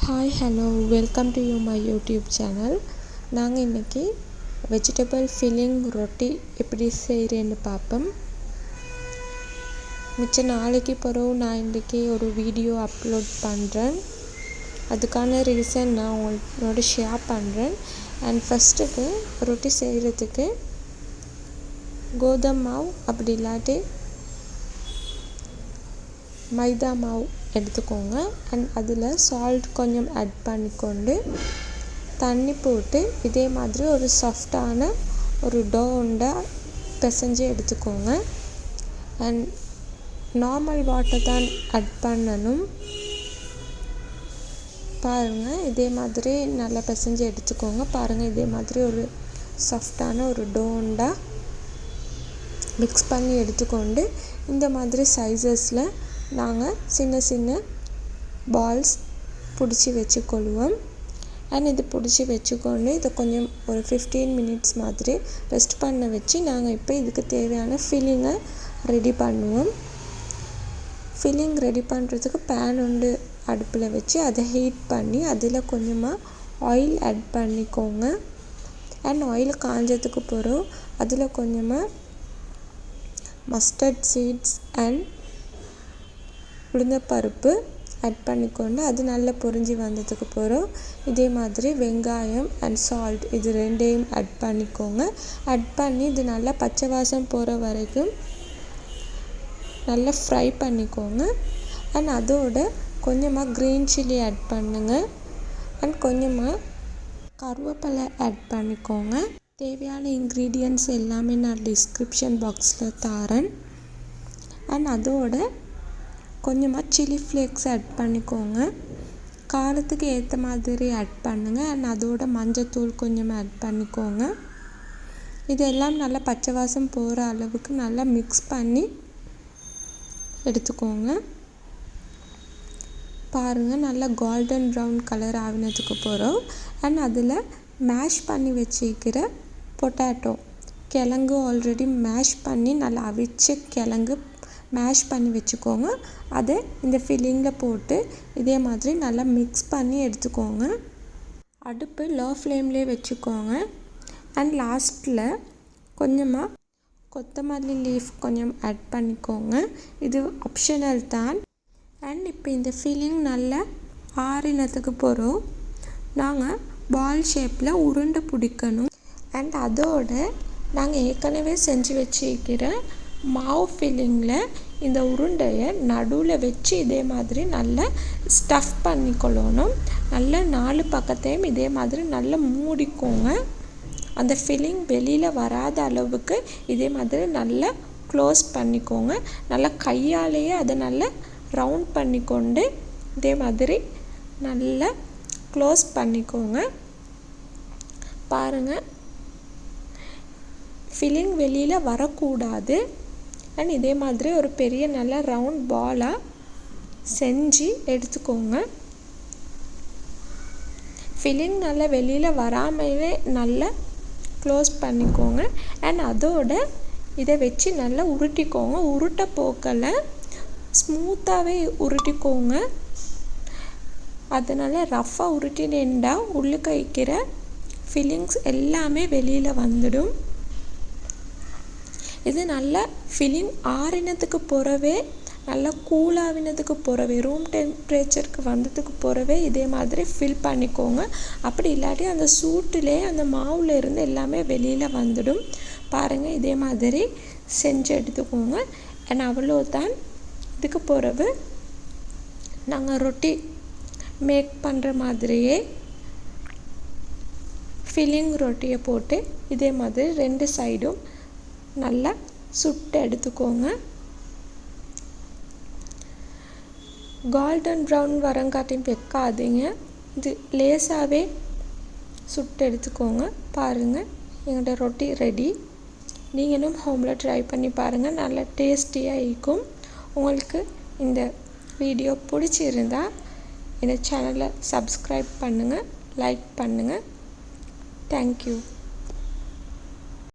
Hi hello welcome to you my YouTube channel நாங்கள் இன்றைக்கி vegetable filling ரொட்டி எப்படி செய்கிறேன்னு பார்ப்போம் மிச்ச நாளைக்கு பிறகு நான் இன்றைக்கி ஒரு வீடியோ அப்லோட் பண்ணுறேன் அதுக்கான ரீசன் நான் உங்களோட ஷேர் பண்ணுறேன் அண்ட் ஃபஸ்ட்டுக்கு ரொட்டி செய்கிறதுக்கு கோதம் மாவு அப்படி இல்லாட்டி மைதா மாவு. எடுத்துக்கோங்க. அண்ட் அதில் சால்ட் கொஞ்சம் ஆட் பண்ணிக்கொண்டு தண்ணி போட்டு இதே மாதிரி ஒரு சாஃப்டான ஒரு டோ உண்டாக பிசைஞ்சு எடுத்துக்கோங்க. அண்ட் நார்மல் வாட்டர் தான் ஆட் பண்ணணும். பாருங்கள் இதே மாதிரி நல்லா பிசைஞ்சு எடுத்துக்கோங்க. பாருங்கள் இதே மாதிரி ஒரு சாஃப்டான ஒரு டோண்டா மிக்ஸ் பண்ணி எடுத்துக்கொண்டு இந்த மாதிரி சைஸஸில் நாங்கள் சின்ன சின்ன பால்ஸ் பிடிச்சி வச்சுக்கொள்வோம். அண்ட் இது பிடிச்சி வச்சுக்கொண்டு இதை கொஞ்சம் ஒரு ஃபிஃப்டீன் மினிட்ஸ் மாதிரி ரெஸ்ட் பண்ண வச்சு நாங்கள் இப்போ இதுக்கு தேவையான ஃபில்லிங்கை ரெடி பண்ணுவோம். ஃபில்லிங் ரெடி பண்ணுறதுக்கு பேன் உண்டு அடுப்பில் வச்சு அதை ஹீட் பண்ணி அதில் கொஞ்சமாக ஆயில் ஆட் பண்ணிக்கோங்க. அண்ட் ஆயில் காஞ்சதுக்கு பிறகு அதில் கொஞ்சமாக மஸ்டர்ட் சீட்ஸ் அண்ட் உளுந்தப்பருப்பு ஆட் பண்ணிக்கொண்டு அது நல்லா பொரிஞ்சு வந்ததுக்கு பிறகு இதே மாதிரி வெங்காயம் அண்ட் சால்ட் இது ரெண்டையும் ஆட் பண்ணிக்கோங்க. ஆட் பண்ணி இது நல்லா பச்சை வாசம் போகிற வரைக்கும் நல்லா ஃப்ரை பண்ணிக்கோங்க. அண்ட் அதோட கொஞ்சமாக க்ரீன் சில்லி ஆட் பண்ணுங்கள் அண்ட் கொஞ்சமாக கருவேப்பிலை ஆட் பண்ணிக்கோங்க. தேவையான இன்க்ரீடியன்ட்ஸ் எல்லாமே நான் டிஸ்கிரிப்ஷன் பாக்ஸில் தரேன் அண்ட் அதோட கொஞ்சமாக சில்லி ஃப்ளேக்ஸ் ஆட் பண்ணிக்கோங்க. காரத்துக்கு ஏற்ற மாதிரி ஆட் பண்ணுங்கள் அண்ட் அதோட மஞ்சத்தூள் கொஞ்சம் ஆட் பண்ணிக்கோங்க. இதெல்லாம் நல்லா பச்சை வாசம் போகிற அளவுக்கு நல்லா மிக்ஸ் பண்ணி எடுத்துக்கோங்க. பாருங்கள் நல்லா கோல்டன் ப்ரௌன் கலர் ஆகினதுக்கு போகிறோம் அண்ட் அதில் மேஷ் பண்ணி வச்சுக்கிற பொட்டேட்டோ கிழங்கு ஆல்ரெடி மேஷ் பண்ணி நல்லா அவிச்ச கிழங்கு மேஷ் பண்ணி வச்சுக்கோங்க. அதை இந்த ஃபில்லிங்கில் போட்டு இதே மாதிரி நல்லா மிக்ஸ் பண்ணி எடுத்துக்கோங்க. அடுப்பு லோ ஃப்ளேம்லேயே வச்சுக்கோங்க. அண்ட் லாஸ்ட்டில் கொஞ்சமாக கொத்தமல்லி லீஃப் கொஞ்சம் ஆட் பண்ணிக்கோங்க. இது ஆப்ஷனல் தான். அண்ட் இப்போ இந்த ஃபில்லிங் நல்லா ஆறினத்துக்கு போகிறோம் நாங்கள் பால் ஷேப்பில் உருண்டை பிடிக்கணும். அண்ட் அதோடு நாங்கள் ஏற்கனவே செஞ்சு வச்சுக்கிற மாவு ஃபில்லிங்கில் இந்த உருண்டையை நடுவில் வச்சு இதே மாதிரி நல்லா ஸ்டஃப் பண்ணிக்கொள்ளணும். நல்லா நாலு பக்கத்தையும் இதே மாதிரி நல்லா மூடிக்கோங்க. அந்த ஃபில்லிங் வெளியில் வராத அளவுக்கு இதே மாதிரி நல்லா க்ளோஸ் பண்ணிக்கோங்க. நல்லா கையாலேயே அதை நல்லா ரவுண்ட் பண்ணிக்கொண்டு இதே மாதிரி நல்லா க்ளோஸ் பண்ணிக்கோங்க. பாருங்கள் ஃபில்லிங் வெளியில் வரக்கூடாது. அண்ட் இதே மாதிரி ஒரு பெரிய நல்ல ரவுண்ட் பாலாக செஞ்சு எடுத்துக்கோங்க. ஃபில்லிங் நல்லா வெளியில் வராமலே நல்லா க்ளோஸ் பண்ணிக்கோங்க. அண்ட் அதோட இதை வச்சு நல்லா உருட்டிக்கோங்க. உருட்ட போக்கில் ஸ்மூத்தாகவே உருட்டிக்கோங்க. அதனால் ரஃப்பாக உருட்டினேண்டா உள்ளுக்க வைக்கிற ஃபிலிங்ஸ் எல்லாமே வெளியில் வந்துடும். இது நல்லா ஃபிலிம் ஆறினத்துக்கு பிறவே நல்லா கூலாகினதுக்கு பிறவே ரூம் டெம்பரேச்சருக்கு வந்ததுக்கு பிறவே இதே மாதிரி ஃபில் பண்ணிக்கோங்க. அப்படி இல்லாட்டி அந்த சூட்டிலே அந்த மாவில் இருந்து எல்லாமே வெளியில் வந்துடும். பாருங்கள் இதே மாதிரி செஞ்சு எடுத்துக்கோங்க. அண்ட் அவ்வளோதான் இதுக்கு பிறகு நாங்கள் ரொட்டி மேக் பண்ணுற மாதிரியே ஃபில்லிங் ரொட்டியை போட்டு இதே மாதிரி ரெண்டு சைடும் நல்லா சுட்டு எடுத்துக்கோங்க. கோல்டன் ப்ரௌன் வரங்காட்டியும் வைக்காதீங்க இது லேசாகவே சுட்டு எடுத்துக்கோங்க. பாருங்கள் எங்களோட ரொட்டி ரெடி நீங்களும் ஹோமில் ட்ரை பண்ணி பாருங்கள் நல்லா டேஸ்டியாக இருக்கும். உங்களுக்கு இந்த வீடியோ பிடிச்சிருந்தா இந்த சேனலை சப்ஸ்கிரைப் பண்ணுங்கள் லைக் பண்ணுங்கள் தேங்க்யூ